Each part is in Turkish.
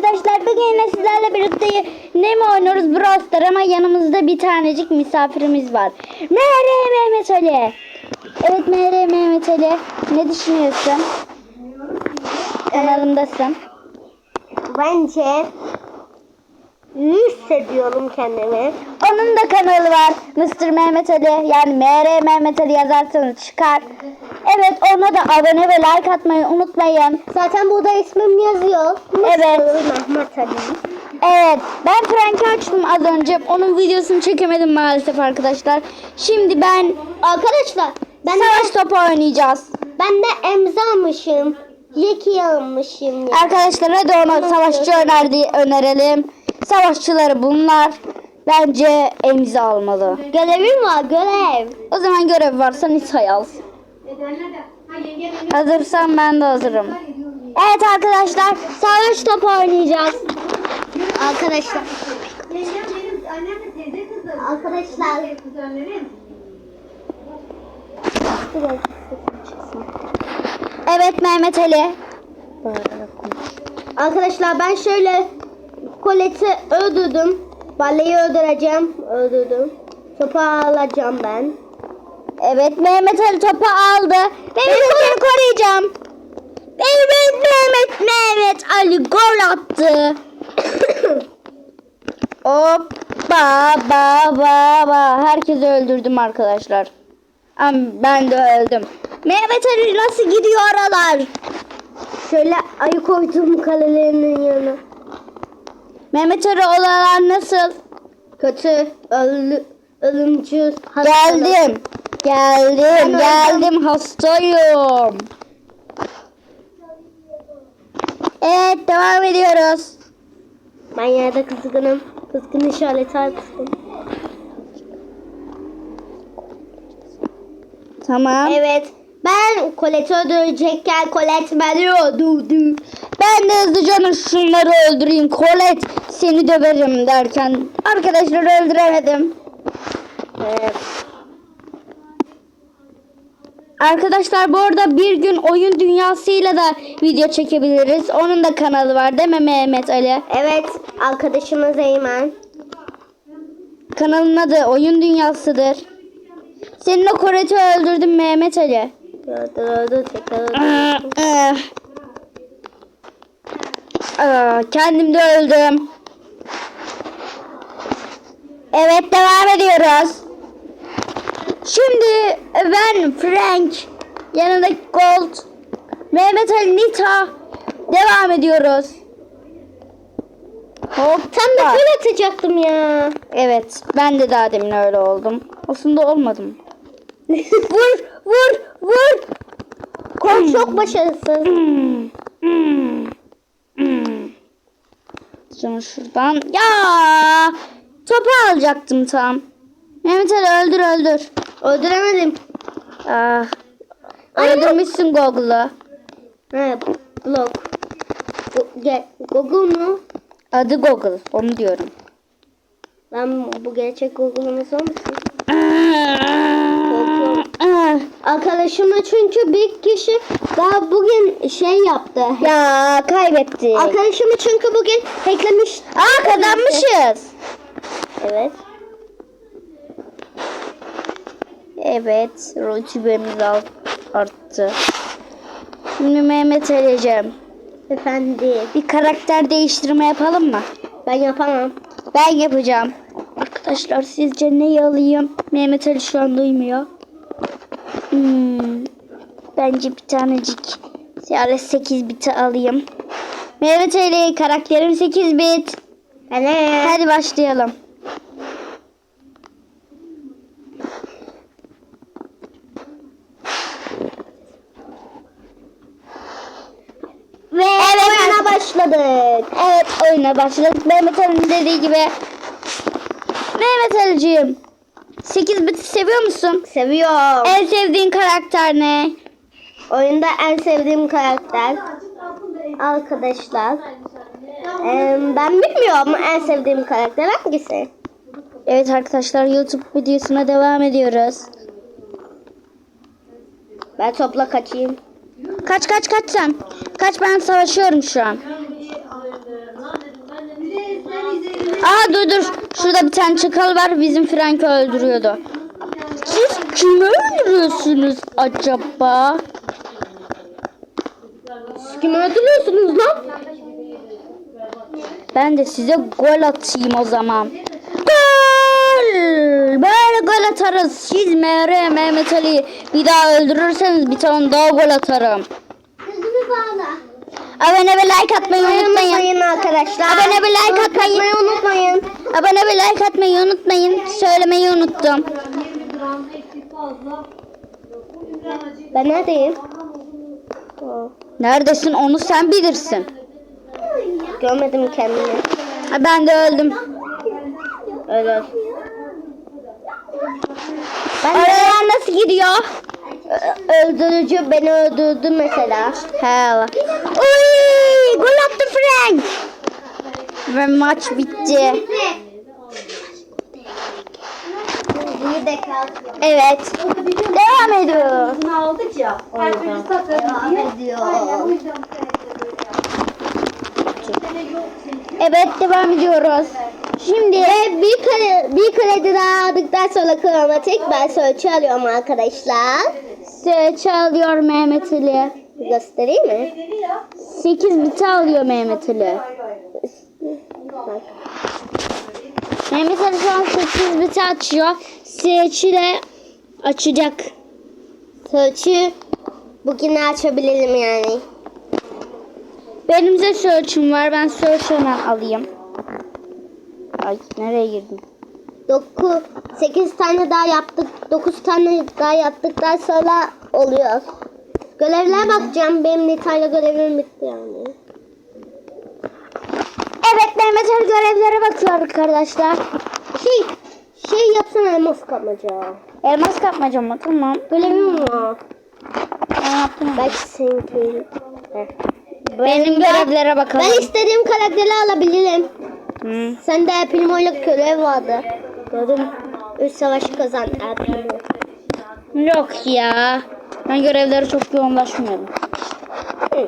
arkadaşlar bugün yine sizlerle birlikte ne mi oynuyoruz Brawl ama yanımızda bir tanecik misafirimiz var. Mere Mehmet Ali. Evet Mere Mehmet Ali ne düşünüyorsun? Kanalımdasın. Bence iyi hissediyorum kendimi. Onun da kanalı var. Mr. Mehmet Ali yani MR Mehmet Ali yazarsanız çıkar. Evet ona da abone ve like atmayı unutmayın. Zaten burada ismim yazıyor. Evet. Mehmet Ali. Evet ben Frank'i açtım az önce. Onun videosunu çekemedim maalesef arkadaşlar. Şimdi ben Arkadaşlar ben savaş de, topu oynayacağız. ben de emza Yeki almışım. Ya. Arkadaşlar hadi ona savaşçı önerdi, önerelim. Savaşçıları bunlar. Bence emzi almalı. Görevim var görev. O zaman görev varsa Nisa yaz. Hazırsan ben de hazırım. Evet arkadaşlar savaş topu oynayacağız. Arkadaşlar. Arkadaşlar. Evet Mehmet Ali. Arkadaşlar ben şöyle Colette'i öldürdüm. Balleyi öldüreceğim. Öldürdüm. Topu alacağım ben. Evet Mehmet Ali topu aldı. Mehmet Ali'yi koruyacağım. Evet Mehmet Mehmet Ali gol attı. Hop ba ba ba ba. Herkesi öldürdüm arkadaşlar. Ama ben de öldüm. Mehmet Ali nasıl gidiyor aralar? Şöyle ayı koydum kalelerinin yanına. Mehmet Ali oralar nasıl? Kötü, ölü, ölümcül, hastalık. Geldim. Geldim, Ben geldim hastayım. Evet devam ediyoruz. Ben yerde kızgınım. Kızgın işareti artık. Tamam. Evet. Ben Colette'i öldürecekken Colette beni öldürdü. Ben de hızlıca şunları öldüreyim. Colette seni döverim derken arkadaşları öldüremedim. Evet. Arkadaşlar bu arada bir gün oyun dünyasıyla da video çekebiliriz. Onun da kanalı var değil mi Mehmet Ali? Evet. Arkadaşımız Eymen. Kanalın adı Oyun Dünyası'dır. Senin o Colette'i öldürdüm Mehmet Ali. Öldür öldür tekrar öldür. Ah, Kendim de öldüm. Evet devam ediyoruz. Şimdi ben Frank, yanındaki Gold, Mehmet Ali Nita devam ediyoruz. Hop Tam da kul atacaktım ya. Evet ben de daha demin öyle oldum. Aslında olmadım. vur vur vur. Kol çok başarısız. Hmm, hmm, hmm. Şuradan. Ya! Topu alacaktım tam. Mehmet Ali öldür öldür. Öldüremedim. Ah. Öldürmüşsün blok. Bu, ge, Google mu? Adı Google. Onu diyorum. Ben bu gerçek Google'ımız olmasın? Ah. Arkadaşımla çünkü bir kişi daha bugün şey yaptı. Ya kaybetti. Arkadaşımı çünkü bugün hacklemiş. Aa kazanmışız. Evet. Evet. Rütbemiz alt- arttı. Şimdi Mehmet Ali'cim. Efendim. Bir karakter değiştirme yapalım mı? Ben yapamam. Ben yapacağım. Arkadaşlar sizce neyi alayım? Mehmet Ali şu an duymuyor. Hmm, bence bir tanecik. Yani 8 biti alayım. Mehmet Ali karakterim 8 bit. Hele. Hadi başlayalım. Ve Evet, oyuna başladık. Evet oyuna başladık. Mehmet Ali'nin dediği gibi. Mehmet Ali'ciğim. 8 biti seviyor musun? Seviyorum. En sevdiğin karakter ne? Oyunda en sevdiğim karakter. Arkadaşlar. Ee, ben bilmiyorum en sevdiğim karakter hangisi? Evet arkadaşlar YouTube videosuna devam ediyoruz. Ben topla kaçayım. Kaç kaç kaç sen. Kaç ben savaşıyorum şu an. Aa dur dur. Şurada bir tane çakal var. Bizim Frank'i öldürüyordu. Siz kimi öldürüyorsunuz acaba? Kimi öldürüyorsunuz lan? Ben de size gol atayım o zaman. Gol! Böyle gol atarız. Siz Meğer Mehmet Ali'yi bir daha öldürürseniz bir tane daha gol atarım. Kızımı bağla. Abone ve like atmayı unutmayın. arkadaşlar. Abone ve like atmayı unutmayın. Abone ve like atmayı unutmayın. Söylemeyi unuttum. 20 gram eksik fazla. Ümran acı. Ben neredeyim? Neredesin onu sen bilirsin. Görmedim kendimi. Ha, Ben de öldüm. Öyle. Aralar nasıl gidiyor? Ö- Öldürücü beni öldürdü mesela. He. Uy, gol attı Frank. Ve maç bitti. Evet. Devam ediyoruz. Bunu aldık ya. Devam ediyor. Evet devam ediyoruz. Şimdi Ve bir kare, bir kredi daha aldıktan sonra kromatik ben sölçü alıyorum arkadaşlar. Seçe alıyor Mehmet Ali. Göstereyim mi? Deli ya. 8 biti alıyor Mehmet Ali. Bak. Mehmet Ali şu an 8 biti açıyor. Seçi de açacak. Sölçü bugün açabilirim yani. Benim de search'üm var. Ben search hemen alayım. Ay nereye girdim? 9 8 tane daha yaptık. 9 tane daha yaptıktan sonra oluyor. Görevlere bakacağım. Benim Nita'yla görevim bitti yani. Evet Mehmet Ali görevlere bakıyor arkadaşlar. Şey şey yapsana elmas kapmaca. Elmas kapmaca mı? Tamam. Görevim var. Ben yaptım. Belki seninki. Benim görevlere bakalım. Ben istediğim karakteri alabilirim. Hı. Sende El Primo'yla görev vardı. Gördüm. Üç savaşı kazan El Primo. Yok ya. Ben görevlere çok yoğunlaşmıyorum. Hı.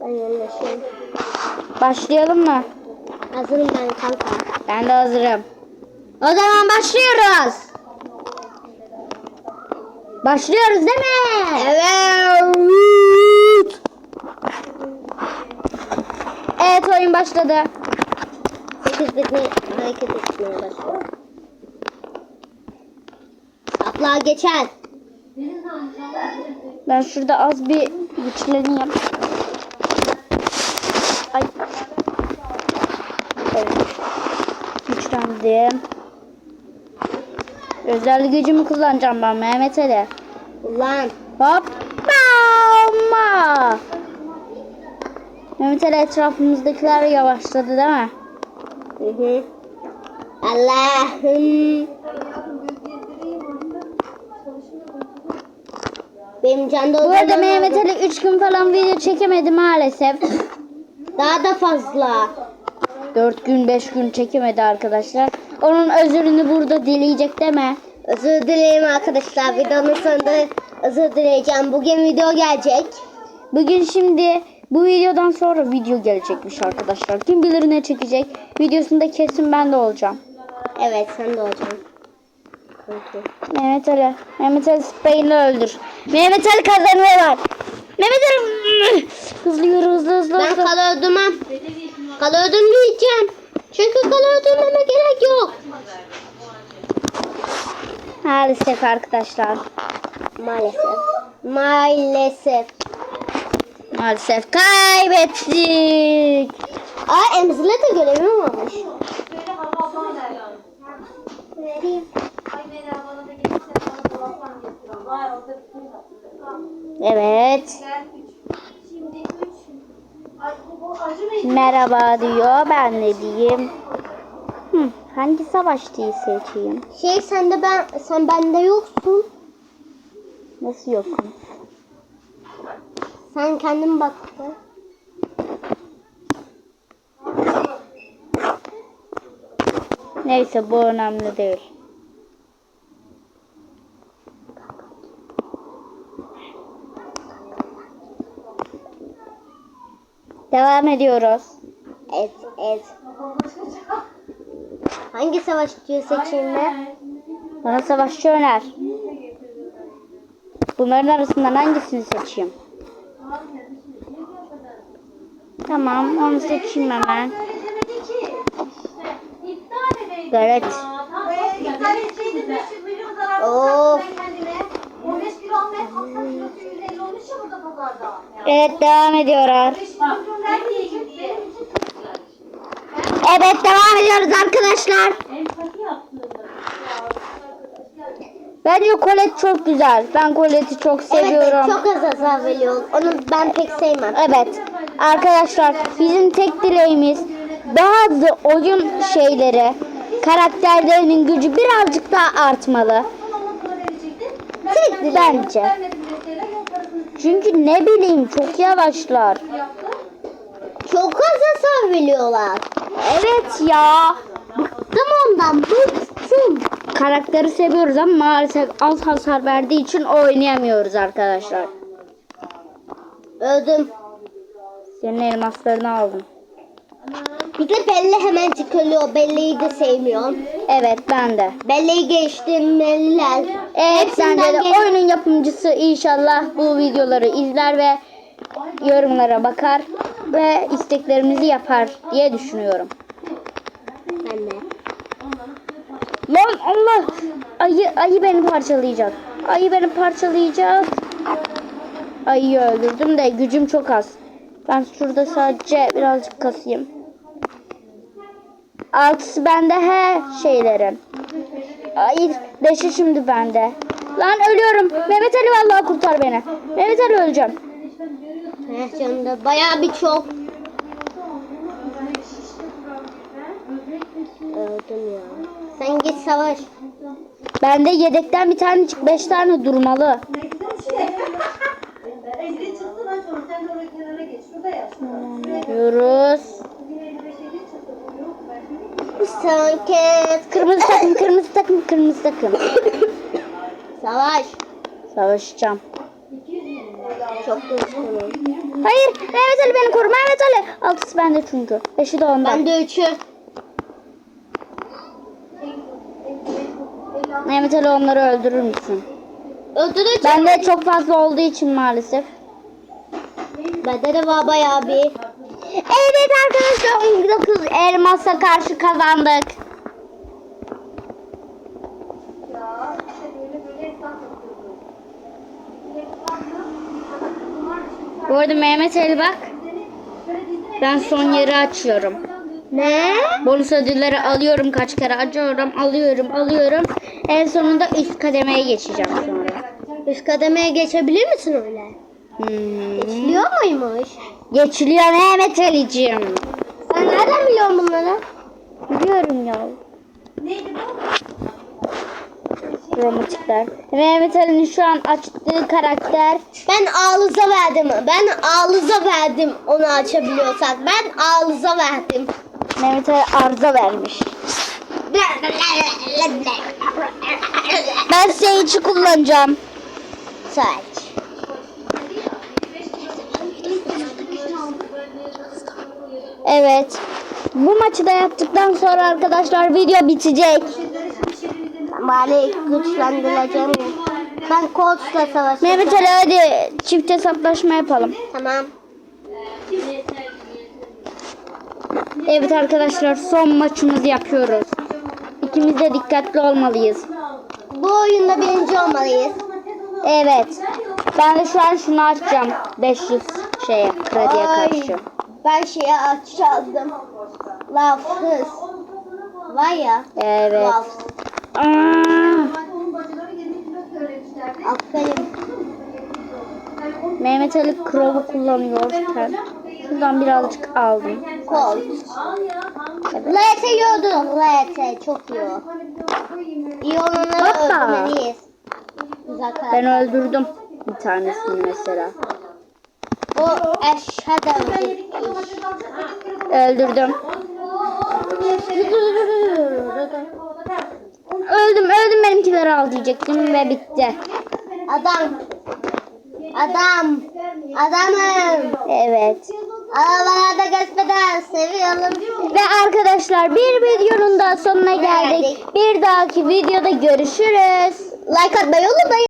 Ben yanlışım. Başlayalım mı? Hazırım ben kanka. Ben de hazırım. O zaman başlıyoruz. Başlıyoruz değil mi? Evet. Evet oyun başladı. 8 bitme hareket etmeye başlıyor. Atla geçer. Ben şurada az bir güçleneyim. Ay. Evet. Güçlendim. Özel gücümü kullanacağım ben Mehmet Ali. Ulan. Hop. Bama. Mehmet Ali etrafımızdakiler yavaşladı değil mi? Hı hı. Allah'ım. Benim can Bu arada Mehmet. Ali 3 gün falan video çekemedi maalesef. Daha da fazla. 4 gün 5 gün çekemedi arkadaşlar. Onun özürünü burada dileyecek deme. Özür dilerim arkadaşlar. Videonun sonunda özür dileyeceğim. Bugün video gelecek. Bugün şimdi bu videodan sonra video gelecekmiş arkadaşlar. Kim bilir ne çekecek. Videosunda kesin ben de olacağım. Evet sen de olacaksın. Mehmet Ali. Mehmet Ali Spain'i öldür. Mehmet Ali kazanıyorlar. Mehmet Ali hızlı yürü hızlı hızlı. Ben hızlı. kala öldürmem. Kala öldürmeyeceğim. Çünkü kala öldürmeme gerek yok. Maalesef arkadaşlar. Maalesef. Maalesef. Maalesef kaybettik. Aa emzile de görevim ver. Vereyim. Ay bana da gelirse bana dolaptan getir. Var orada bir şey. Evet. Merhaba diyor. Ben ne diyeyim? Hı, hangi savaşçıyı seçeyim? Şey sen de ben sen bende yoksun. Nasıl yokum? Sen kendin bak. Neyse bu önemli değil. Devam ediyoruz. et, et. Hangi savaşçıyı seçeyim ben? Bana savaşçı öner. Bunların arasından hangisini seçeyim? Tamam onu seçeyim hemen. Evet. Of. 15 kilo almaya kalksan kilosu 150 olmuş ya burada pazarda. Evet devam ediyorlar. Bak. Nerede diye benim için çok güzel. Evet devam ediyoruz arkadaşlar. Bence Colette çok güzel. Ben Colette'i çok seviyorum. Evet çok az hasar veriyor. Onu ben pek sevmem. Evet. Arkadaşlar bizim tek dileğimiz bazı oyun şeyleri karakterlerinin gücü birazcık daha artmalı. Tek Bence. Çünkü ne bileyim çok yavaşlar. Çok az hasar veriyorlar. Evet ya. Bıktım ondan bıktım. Karakteri seviyoruz ama maalesef az hasar verdiği için oynayamıyoruz arkadaşlar. Öldüm. Senin elmaslarını aldım. Bir de Belle hemencik ölüyor. Belle'yi de sevmiyorum. Evet ben de. Belle'yi geçtim Belle'ler. Evet bence de geç- oyunun yapımcısı inşallah bu videoları izler ve yorumlara bakar ve isteklerimizi yapar diye düşünüyorum. De. Lan Allah! Ayı, ayı beni parçalayacak. Ayı beni parçalayacak. Ayıyı öldürdüm de gücüm çok az. Ben şurada sadece birazcık kasayım. Altısı bende he şeylerin. Ay beşi şimdi bende. Lan ölüyorum. Mehmet Ali vallahi kurtar beni. Mehmet Ali öleceğim. Heh, canında bayağı bir çok. Öldüm ya. Sen git savaş. Bende yedekten bir tane çık beş tane durmalı. Son kez. Kırmızı takım, kırmızı takım, kırmızı takım. Savaş. Savaşacağım. Çok üzgünüm. Hayır, Mehmet Ali beni koru. Mehmet Ali. Altısı bende çünkü. Beşi de ondan. Ben de üçü. Mehmet Ali onları öldürür müsün? Öldüreceğim. Bende çok fazla olduğu için maalesef. Bende de var bayağı bir. Evet arkadaşlar 19 elmasa karşı kazandık. Ya işte böyle böyle esnaf yapıyordu. Bu arada Mehmet Ali bak. Ben son yeri açıyorum. Ne? Bonus ödülleri alıyorum kaç kere açıyorum alıyorum alıyorum. En sonunda üst kademeye geçeceğim sonra. Üst kademeye geçebilir misin öyle? Hmm. Geçiliyor muymuş? Geçiliyor Mehmet Ali'cim. Sen nereden biliyorsun bunları? Biliyorum ya. Neydi bu? Romantikler. Mehmet Ali'nin şu an açtığı karakter Ben ağlıza verdim. Ben ağlıza verdim onu açabiliyorsak. Ben ağlıza verdim. Mehmet Ali arıza vermiş. Ben Sage'i kullanacağım. Saç. Evet. Bu maçı da yaptıktan sonra arkadaşlar video bitecek. Bari güçlendireceğim. Ben Colts'la savaşacağım. Mehmet Ali hadi çift hesaplaşma yapalım. Tamam. Evet arkadaşlar son maçımızı yapıyoruz. İkimiz de dikkatli olmalıyız. Bu oyunda birinci olmalıyız. Evet. Ben de şu an şunu açacağım. 500 şeye krediye Ay, karşı. Ben şeyi açalım. Lafız. Var ya. Evet. Laf. Aa, Onun bacıları 20 kilo söylemişlerdi. Aferin. Mehmet Ali Crow'u kullanıyorken şuradan birazcık aldım. Tam Lete yiyordum. Lete çok iyi o. İyi olanları öldürmeliyiz. Ben öldürdüm bir tanesini mesela. O eşhedem. Öldürdüm. Öldüm öldüm benimkileri al diyecektim ve bitti. Adam. Adam. Adamım. Evet. Arabalarda gezmeden seviyorum. Ve arkadaşlar bir videonun daha sonuna geldik. Bir dahaki videoda görüşürüz. Like atmayı unutmayın.